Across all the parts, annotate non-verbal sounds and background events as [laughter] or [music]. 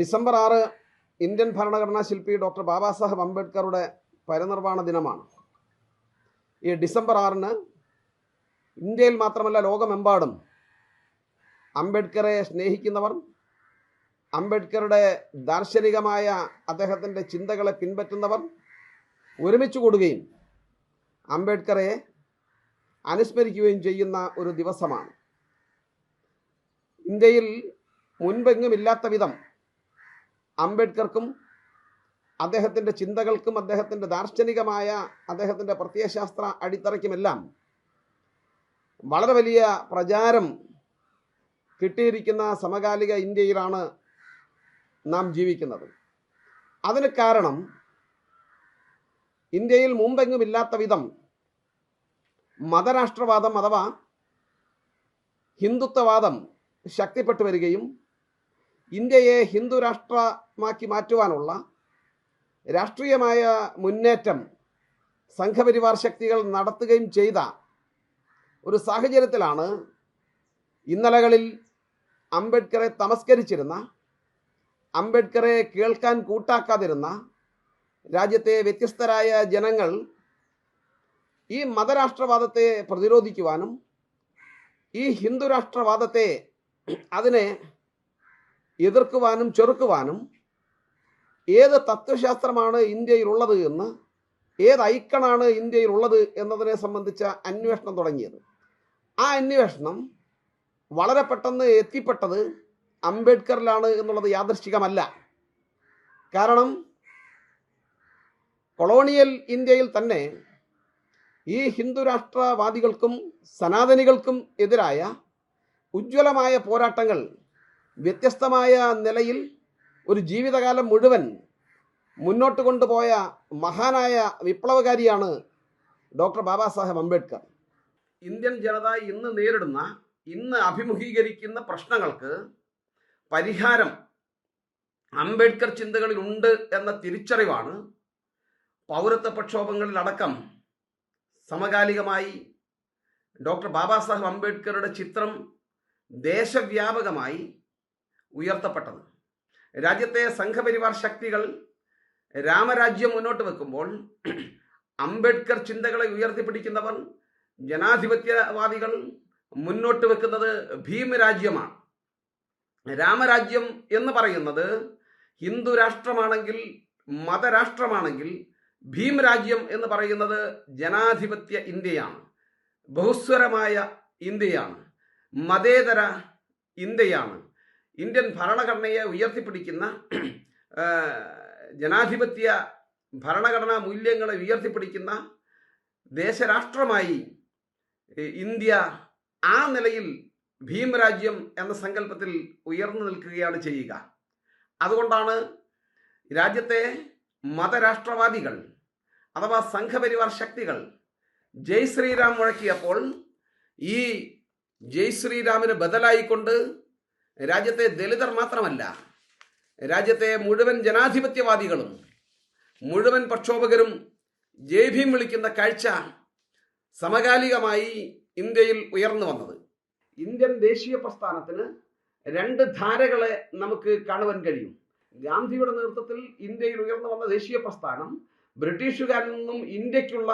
December ആറ് Indian ഭരണഘടനാ ശില്പി ഡോക്ടർ ബാബാ സാഹേബ് അംബേദ്കറുടെ പരിനിർവാണ ദിനമാണ്. ഈ ഡിസംബർ ആറിന് ഇന്ത്യയിൽ മാത്രമല്ല ലോകമെമ്പാടും അംബേദ്കറെ സ്നേഹിക്കുന്നവർ അംബേദ്കറുടെ ദാർശനികമായ അദ്ദേഹത്തിന്റെ ചിന്തകളെ പിൻപറ്റുന്നവർ ഒരുമിച്ച് കൂടുകയും അംബേദ്കറെ അനുസ്മരിക്കുകയും ചെയ്യുന്ന ഒരു ദിവസമാണ്. ഇന്ത്യയിൽ മുൻപെങ്ങുമില്ലാത്ത വിധം അംബേദ്കർക്കും അദ്ദേഹത്തിന്റെ ചിന്തകൾക്കും അദ്ദേഹത്തിന്റെ ദാർശനികമായ അദ്ദേഹത്തിന്റെ പ്രത്യയശാസ്ത്ര അടിത്തറയ്ക്കുമെല്ലാം വളരെ വലിയ പ്രചാരം കിട്ടിയിരിക്കുന്ന സമകാലിക ഇന്ത്യയിലാണ് നാം ജീവിക്കുന്നത്. അതിന് കാരണം ഇന്ത്യയിൽ മുമ്പെങ്ങുമില്ലാത്ത വിധം മതരാഷ്ട്രവാദം അഥവാ ഹിന്ദുത്വവാദം ശക്തിപ്പെട്ടു വരികയും ഇന്ത്യയെ ഹിന്ദു രാഷ്ട്രമാക്കി മാറ്റുവാനുള്ള രാഷ്ട്രീയമായ മുന്നേറ്റം സംഘപരിവാർ ശക്തികൾ നടത്തുകയും ചെയ്ത ഒരു സാഹചര്യത്തിലാണ് ഇന്നലകളിൽ അംബേദ്കറെ തമസ്കരിച്ചിരുന്ന അംബേദ്കറെ കേൾക്കാൻ കൂട്ടാക്കാതിരുന്ന രാജ്യത്തെ വ്യത്യസ്തരായ ജനങ്ങൾ ഈ മതരാഷ്ട്രവാദത്തെ പ്രതിരോധിക്കുവാനും ഈ ഹിന്ദു രാഷ്ട്രവാദത്തെ അതിനെ എതിർക്കുവാനും ചെറുക്കുവാനും ഏത് തത്വശാസ്ത്രമാണ് ഇന്ത്യയിലുള്ളത് എന്ന് ഏത് ഐക്കണാണ് ഇന്ത്യയിലുള്ളത് എന്നതിനെ സംബന്ധിച്ച അന്വേഷണം തുടങ്ങിയത്. ആ അന്വേഷണം വളരെ പെട്ടെന്ന് എത്തിപ്പെട്ടത് അംബേദ്കറിലാണ് എന്നുള്ളത് യാദൃശ്ചികമല്ല. കാരണം കൊളോണിയൽ ഇന്ത്യയിൽ തന്നെ ഈ ഹിന്ദു രാഷ്ട്രവാദികൾക്കും സനാതനികൾക്കും എതിരായ ഉജ്ജ്വലമായ പോരാട്ടങ്ങൾ വ്യത്യസ്തമായ നിലയിൽ ഒരു ജീവിതകാലം മുഴുവൻ മുന്നോട്ട് കൊണ്ടുപോയ മഹാനായ വിപ്ലവകാരിയാണ് ഡോക്ടർ ബാബാ സാഹേബ് അംബേദ്കർ. ഇന്ത്യൻ ജനത ഇന്ന് നേരിടുന്ന ഇന്ന് അഭിമുഖീകരിക്കുന്ന പ്രശ്നങ്ങൾക്ക് പരിഹാരം അംബേദ്കർ ചിന്തകളിൽ ഉണ്ട് എന്ന തിരിച്ചറിവാണ് പൗരത്വ പ്രക്ഷോഭങ്ങളിലടക്കം സമകാലികമായി ഡോക്ടർ ബാബാ സാഹേബ് അംബേദ്കറുടെ ചിത്രം ദേശവ്യാപകമായി ഉയർത്തപ്പെട്ടത്. രാജ്യത്തെ സംഘപരിവാർ ശക്തികൾ രാമരാജ്യം മുന്നോട്ട് വെക്കുമ്പോൾ അംബേദ്കർ ചിന്തകളെ ഉയർത്തിപ്പിടിക്കുന്നവർ ജനാധിപത്യവാദികൾ മുന്നോട്ട് വെക്കുന്നത് ഭീമരാജ്യമാണ്. രാമരാജ്യം എന്ന് പറയുന്നത് ഹിന്ദു രാഷ്ട്രമാണെങ്കിൽ മതരാഷ്ട്രമാണെങ്കിൽ ഭീമരാജ്യം എന്ന് പറയുന്നത് ജനാധിപത്യ ഇന്ത്യയാണ്. ബഹുസ്വരമായ ഇന്ത്യയാണ്. മതേതര ഇന്ത്യയാണ്. ഇന്ത്യൻ ഭരണഘടനയെ ഉയർത്തിപ്പിടിക്കുന്ന ജനാധിപത്യ ഭരണഘടനാ മൂല്യങ്ങളെ ഉയർത്തിപ്പിടിക്കുന്ന ദേശരാഷ്ട്രമായി ഇന്ത്യ ആ നിലയിൽ ഭീമരാജ്യം എന്ന സങ്കല്പത്തിൽ ഉയർന്നു നിൽക്കുകയാണ് ചെയ്യുക. അതുകൊണ്ടാണ് രാജ്യത്തെ മതരാഷ്ട്രവാദികൾ അഥവാ സംഘപരിവാർ ശക്തികൾ ജയ് ശ്രീരാം മുഴക്കിയപ്പോൾ ഈ ജയ് ശ്രീരാമിന് ബദലായിക്കൊണ്ട് രാജ്യത്തെ ദലിതർ മാത്രമല്ല രാജ്യത്തെ മുഴുവൻ ജനാധിപത്യവാദികളും മുഴുവൻ പ്രക്ഷോഭകരും ജയ് ഭീം വിളിക്കുന്ന കാഴ്ച സമകാലികമായി ഇന്ത്യയിൽ ഉയർന്നു വന്നത്. ഇന്ത്യൻ ദേശീയ പ്രസ്ഥാനത്തിന് രണ്ട് ധാരകളെ നമുക്ക് കാണുവാൻ കഴിയും. ഗാന്ധിയുടെ നേതൃത്വത്തിൽ ഇന്ത്യയിൽ ഉയർന്നു വന്ന ദേശീയ പ്രസ്ഥാനം ബ്രിട്ടീഷുകാരിൽ നിന്നും ഇന്ത്യക്കുള്ള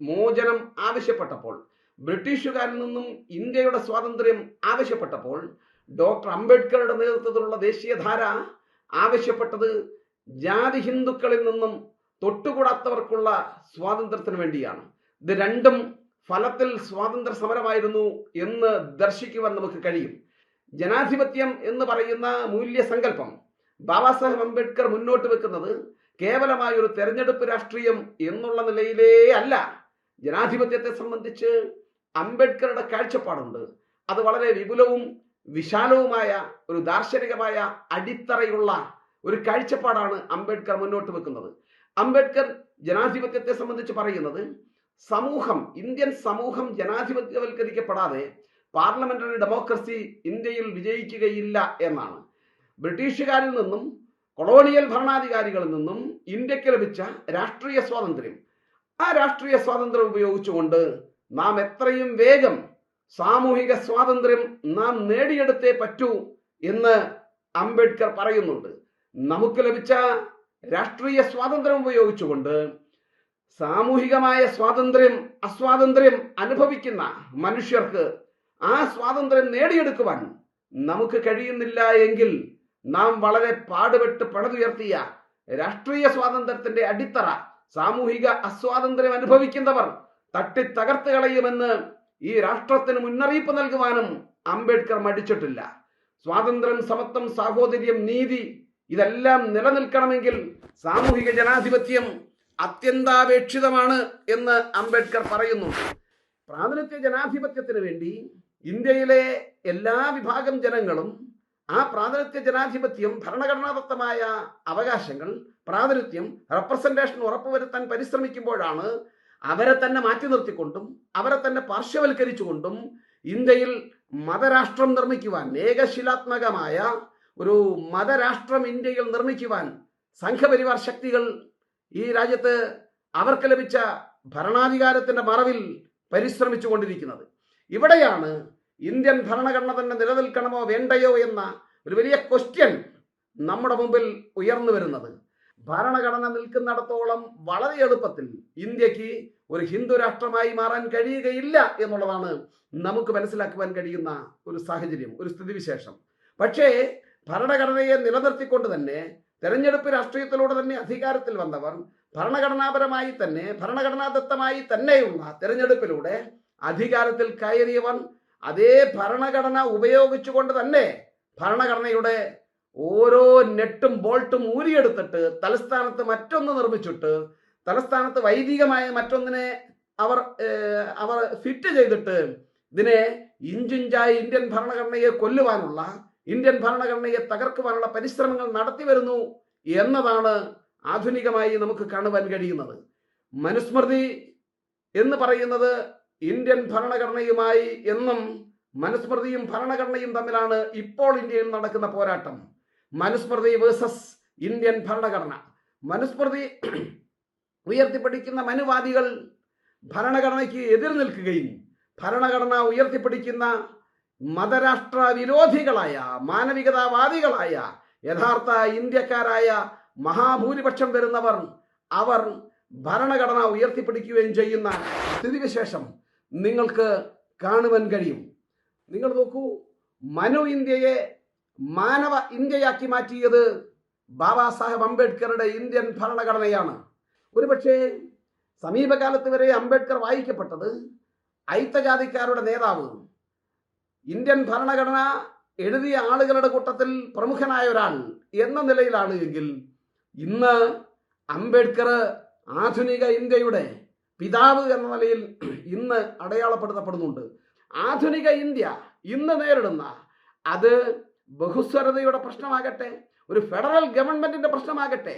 മോചനം ആവശ്യപ്പെട്ടപ്പോൾ ബ്രിട്ടീഷുകാരിൽ നിന്നും ഇന്ത്യയുടെ സ്വാതന്ത്ര്യം ആവശ്യപ്പെട്ടപ്പോൾ ഡോക്ടർ അംബേദ്കറുടെ നേതൃത്വത്തിലുള്ള ദേശീയധാര ആവശ്യപ്പെട്ടത് ജാതി ഹിന്ദുക്കളിൽ നിന്നും തൊട്ടുകൂടാത്തവർക്കുള്ള സ്വാതന്ത്ര്യത്തിന് വേണ്ടിയാണ്. ഇത് രണ്ടും ഫലത്തിൽ സ്വാതന്ത്ര്യ സമരമായിരുന്നു എന്ന് ദർശിക്കുവാൻ നമുക്ക് കഴിയും. ജനാധിപത്യം എന്ന് പറയുന്ന മൂല്യസങ്കല്പം ബാബാ സാഹേബ് അംബേദ്കർ മുന്നോട്ട് വെക്കുന്നത് കേവലമായ ഒരു തെരഞ്ഞെടുപ്പ് രാഷ്ട്രീയം എന്നുള്ള നിലയിലേ അല്ല. ജനാധിപത്യത്തെ സംബന്ധിച്ച് അംബേദ്കറുടെ കാഴ്ചപ്പാടുണ്ട്. അത് വളരെ വിപുലവും വിശാലവുമായ ഒരു ദാർശനികമായ അടിത്തറയുള്ള ഒരു കാഴ്ചപ്പാടാണ് അംബേദ്കർ മുന്നോട്ട് വെക്കുന്നത്. അംബേദ്കർ ജനാധിപത്യത്തെ സംബന്ധിച്ച് പറയുന്നത് സമൂഹം ഇന്ത്യൻ സമൂഹം ജനാധിപത്യവൽക്കരിക്കപ്പെടാതെ പാർലമെന്ററി ഡെമോക്രസി ഇന്ത്യയിൽ വിജയിക്കുകയില്ല എന്നാണ്. ബ്രിട്ടീഷുകാരിൽ നിന്നും കൊളോണിയൽ ഭരണാധികാരികളിൽ നിന്നും ഇന്ത്യയ്ക്ക് ലഭിച്ച രാഷ്ട്രീയ സ്വാതന്ത്ര്യം. ആ രാഷ്ട്രീയ സ്വാതന്ത്ര്യം ഉപയോഗിച്ചുകൊണ്ട് നാം എത്രയും വേഗം സാമൂഹിക സ്വാതന്ത്ര്യം നാം നേടിയെടുത്തേ പറ്റൂ എന്ന് അംബേദ്കർ പറയുന്നുണ്ട്. നമുക്ക് ലഭിച്ച രാഷ്ട്രീയ സ്വാതന്ത്ര്യം ഉപയോഗിച്ചുകൊണ്ട് സാമൂഹികമായ സ്വാതന്ത്ര്യം അസ്വാതന്ത്ര്യം അനുഭവിക്കുന്ന മനുഷ്യർക്ക് ആ സ്വാതന്ത്ര്യം നേടിയെടുക്കുവാൻ നമുക്ക് കഴിയുന്നില്ല എങ്കിൽ നാം വളരെ പാടുപെട്ട് പണിതുയർത്തിയ രാഷ്ട്രീയ സ്വാതന്ത്ര്യത്തിന്റെ അടിത്തറ സാമൂഹിക അസ്വാതന്ത്ര്യം അനുഭവിക്കുന്നവർ തട്ടി തകർത്ത് കളയുമെന്ന് ഈ രാഷ്ട്രത്തിന് മുന്നറിയിപ്പ് നൽകുവാനും അംബേദ്കർ മടിച്ചിട്ടില്ല. സ്വാതന്ത്ര്യം സമത്വം സാഹോദര്യം നീതി ഇതെല്ലാം നിലനിൽക്കണമെങ്കിൽ സാമൂഹിക ജനാധിപത്യം അത്യന്താപേക്ഷിതമാണ് എന്ന് അംബേദ്കർ പറയുന്നു. പ്രാതിനിധ്യ ജനാധിപത്യത്തിന് വേണ്ടി ഇന്ത്യയിലെ എല്ലാ വിഭാഗം ജനങ്ങളും ആ പ്രാതിനിധ്യ ജനാധിപത്യം ഭരണഘടനാദത്തമായ അവകാശങ്ങൾ പ്രാതിനിധ്യം റെപ്രസെന്റേഷൻ ഉറപ്പുവരുത്താൻ പരിശ്രമിക്കുമ്പോഴാണ് അവരെ തന്നെ മാറ്റി നിർത്തിക്കൊണ്ടും അവരെ തന്നെ പാർശ്വവൽക്കരിച്ചുകൊണ്ടും ഇന്ത്യയിൽ മതരാഷ്ട്രം നിർമ്മിക്കുവാൻ ഏകശിലാത്മകമായ ഒരു മതരാഷ്ട്രം ഇന്ത്യയിൽ നിർമ്മിക്കുവാൻ സംഘപരിവാർ ശക്തികൾ ഈ രാജ്യത്ത് അവർക്ക് ലഭിച്ച ഭരണാധികാരത്തിന്റെ മറവിൽ പരിശ്രമിച്ചു കൊണ്ടിരിക്കുന്നത് ഇവിടെയാണ് ഇന്ത്യൻ ഭരണഘടന തന്നെ നിലനിൽക്കണമോ വേണ്ടയോ എന്ന ഒരു വലിയ ക്വസ്റ്റ്യൻ നമ്മുടെ മുമ്പിൽ ഉയർന്നു വരുന്നത്. ഭരണഘടന നിൽക്കുന്നിടത്തോളം വളരെ എളുപ്പത്തിൽ ഇന്ത്യയ്ക്ക് ഒരു ഹിന്ദു രാഷ്ട്രമായി മാറാൻ കഴിയുകയില്ല എന്നുള്ളതാണ് നമുക്ക് മനസ്സിലാക്കുവാൻ കഴിയുന്ന ഒരു സാഹചര്യം ഒരു സ്ഥിതിവിശേഷം. പക്ഷേ ഭരണഘടനയെ നിലനിർത്തിക്കൊണ്ട് തന്നെ തെരഞ്ഞെടുപ്പ് രാഷ്ട്രീയത്തിലൂടെ തന്നെ അധികാരത്തിൽ വന്നവർ ഭരണഘടനാപരമായി തന്നെ ഭരണഘടനാദത്തമായി തന്നെയുള്ള തെരഞ്ഞെടുപ്പിലൂടെ അധികാരത്തിൽ കയറിയവൻ അതേ ഭരണഘടന ഉപയോഗിച്ചുകൊണ്ട് തന്നെ ഭരണഘടനയുടെ ഓരോ നെട്ടും ബോൾട്ടും ഊരിയെടുത്തിട്ട് തലസ്ഥാനത്ത് മറ്റൊന്ന് നിർമ്മിച്ചിട്ട് തലസ്ഥാനത്ത് വൈദികമായ മറ്റൊന്നിനെ അവർ അവർ ഫിറ്റ് ചെയ്തിട്ട് ഇതിനെ ഇഞ്ചിഞ്ചായി ഇന്ത്യൻ ഭരണഘടനയെ കൊല്ലുവാനുള്ള ഇന്ത്യൻ ഭരണഘടനയെ തകർക്കുവാനുള്ള പരിശ്രമങ്ങൾ നടത്തി വരുന്നു എന്നതാണ് ആധുനികമായി നമുക്ക് കാണുവാൻ കഴിയുന്നത്. മനുസ്മൃതി എന്ന് പറയുന്നത് ഇന്ത്യൻ ഭരണഘടനയുമായി എന്നും മനുസ്മൃതിയും ഭരണഘടനയും തമ്മിലാണ് ഇപ്പോൾ ഇന്ത്യയിൽ നടക്കുന്ന പോരാട്ടം. മനുസ്മൃതി വേഴ്സസ് ഇന്ത്യൻ ഭരണഘടന. മനുസ്മൃതി [clears throat] ഉയർത്തിപ്പിടിക്കുന്ന മനുവാദികൾ ഭരണഘടനയ്ക്ക് എതിർ നിൽക്കുകയും ഭരണഘടന ഉയർത്തിപ്പിടിക്കുന്ന മതരാഷ്ട്ര വിരോധികളായ മാനവികതാവാദികളായ യഥാർത്ഥ ഇന്ത്യക്കാരായ മഹാഭൂരിപക്ഷം വരുന്നവർ അവർ ഭരണഘടന ഉയർത്തിപ്പിടിക്കുകയും ചെയ്യുന്ന സ്ഥിതിവിശേഷം നിങ്ങൾക്ക് കാണുവാൻ കഴിയും. നിങ്ങൾ നോക്കൂ മനു ഇന്ത്യയെ മാനവ ഇന്ത്യയാക്കി മാറ്റിയത് ബാബാ സാഹേബ് അംബേദ്കറുടെ ഇന്ത്യൻ ഭരണഘടനയാണ്. ഒരുപക്ഷെ സമീപകാലത്ത് വരെ അംബേദ്കർ വായിക്കപ്പെട്ടത് ഐത്തജാതിക്കാരുടെ നേതാവ്. ഇന്ത്യൻ ഭരണഘടന എഴുതിയ ആളുകളുടെ കൂട്ടത്തിൽ പ്രമുഖനായ ഒരാൾ എന്ന നിലയിലാണ് എങ്കിൽ ഇന്ന് അംബേദ്കർ ആധുനിക ഇന്ത്യയുടെ പിതാവ് എന്ന നിലയിൽ ഇന്ന് അടയാളപ്പെടുത്തപ്പെടുന്നുണ്ട്. ആധുനിക ഇന്ത്യ ഇന്ന് നേരിടുന്ന അത് ബഹുസ്വരതയുടെ പ്രശ്നമാകട്ടെ ഒരു ഫെഡറൽ ഗവൺമെന്റിന്റെ പ്രശ്നമാകട്ടെ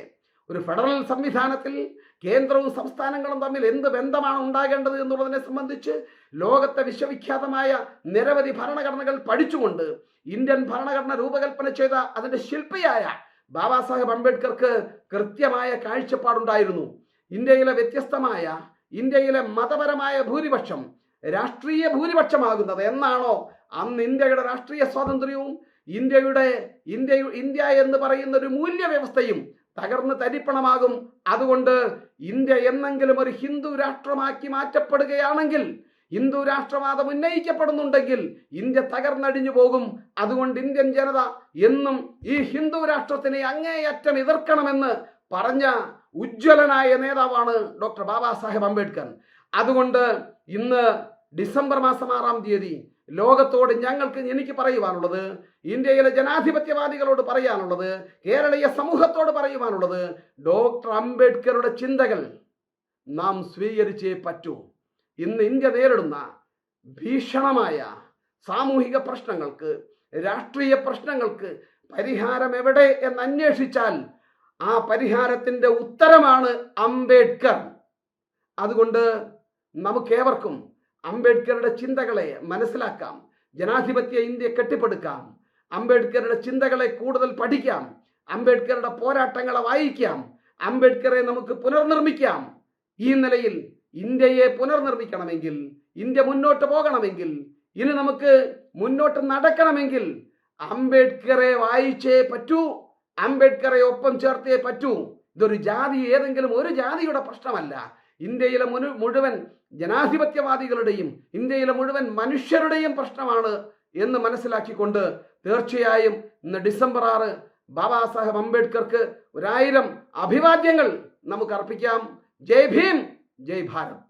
ഒരു ഫെഡറൽ സംവിധാനത്തിൽ കേന്ദ്രവും സംസ്ഥാനങ്ങളും തമ്മിൽ എന്ത് ബന്ധമാണ് ഉണ്ടാകേണ്ടത് എന്നുള്ളതിനെ സംബന്ധിച്ച് ലോകത്തെ വിശ്വവിഖ്യാതമായ നിരവധി ഭരണഘടനകൾ പഠിച്ചുകൊണ്ട് ഇന്ത്യൻ ഭരണഘടന രൂപകൽപ്പന ചെയ്ത അതിന്റെ ശില്പിയായ ബാബാ സാഹേബ് അംബേദ്കർക്ക് കൃത്യമായ കാഴ്ചപ്പാടുണ്ടായിരുന്നു. ഇന്ത്യയിലെ വ്യത്യസ്തമായ ഇന്ത്യയിലെ മതപരമായ ഭൂരിപക്ഷം രാഷ്ട്രീയ ഭൂരിപക്ഷമാകുന്നത് എന്നാണോ അന്ന് ഇന്ത്യയുടെ രാഷ്ട്രീയ സ്വാതന്ത്ര്യവും ഇന്ത്യയുടെ ഇന്ത്യ ഇന്ത്യ എന്ന് പറയുന്ന ഒരു മൂല്യവ്യവസ്ഥയും തകർന്ന് തരിപ്പണമാകും. അതുകൊണ്ട് ഇന്ത്യ എന്നെങ്കിലും ഒരു ഹിന്ദു രാഷ്ട്രമാക്കി മാറ്റപ്പെടുകയാണെങ്കിൽ ഹിന്ദു രാഷ്ട്രവാദം ഉന്നയിക്കപ്പെടുന്നുണ്ടെങ്കിൽ ഇന്ത്യ തകർന്നടിഞ്ഞു പോകും. അതുകൊണ്ട് ഇന്ത്യൻ ജനത എന്നും ഈ ഹിന്ദു രാഷ്ട്രത്തിനെ അങ്ങേയറ്റം എതിർക്കണമെന്ന് പറഞ്ഞ ഉജ്ജ്വലനായ നേതാവാണ് ഡോക്ടർ ബാബാ സാഹേബ് അംബേദ്കർ. അതുകൊണ്ട് ഇന്ന് ഡിസംബർ മാസം ആറാം തീയതി ലോകത്തോട് ഞങ്ങൾക്ക് എനിക്ക് പറയുവാനുള്ളത് ഇന്ത്യയിലെ ജനാധിപത്യവാദികളോട് പറയാനുള്ളത് കേരളീയ സമൂഹത്തോട് പറയുവാനുള്ളത് ഡോക്ടർ അംബേദ്കറുടെ ചിന്തകൾ നാം സ്വീകരിച്ചേ പറ്റൂ. ഇന്ന് ഇന്ത്യ നേരിടുന്ന ഭീഷണമായ സാമൂഹിക പ്രശ്നങ്ങൾക്ക് രാഷ്ട്രീയ പ്രശ്നങ്ങൾക്ക് പരിഹാരം എവിടെ എന്ന് അന്വേഷിച്ചാൽ ആ പരിഹാരത്തിന്റെ ഉത്തരമാണ് അംബേദ്കർ. അതുകൊണ്ട് നമുക്കേവർക്കും അംബേദ്കറുടെ ചിന്തകളെ മനസ്സിലാക്കാം ജനാധിപത്യ ഇന്ത്യ കെട്ടിപ്പടുക്കാം അംബേദ്കറുടെ ചിന്തകളെ കൂടുതൽ പഠിക്കാം അംബേദ്കറുടെ പോരാട്ടങ്ങളെ വായിക്കാം അംബേദ്കറെ നമുക്ക് പുനർനിർമ്മിക്കാം. ഈ നിലയിൽ ഇന്ത്യയെ പുനർനിർമ്മിക്കണമെങ്കിൽ ഇന്ത്യ മുന്നോട്ട് പോകണമെങ്കിൽ ഇനി നമുക്ക് മുന്നോട്ട് നടക്കണമെങ്കിൽ അംബേദ്കറെ വായിച്ചേ പറ്റൂ അംബേദ്കറെ ഒപ്പം ചേർത്തേ പറ്റൂ. ഇതൊരു ജാതി ഏതെങ്കിലും ഒരു ജാതിയുടെ പ്രശ്നമല്ല. ഇന്ത്യയിലെ മുനു മുഴുവൻ ജനാധിപത്യവാദികളുടെയും ഇന്ത്യയിലെ മുഴുവൻ മനുഷ്യരുടെയും പ്രശ്നമാണ് എന്ന് മനസ്സിലാക്കിക്കൊണ്ട് തീർച്ചയായും ഇന്ന് ഡിസംബർ ആറ് ബാബാ സാഹേബ് അംബേദ്കർക്ക് ഒരായിരം അഭിവാദ്യങ്ങൾ നമുക്ക് അർപ്പിക്കാം. ജയ് ഭീം ജയ് ഭാരത്.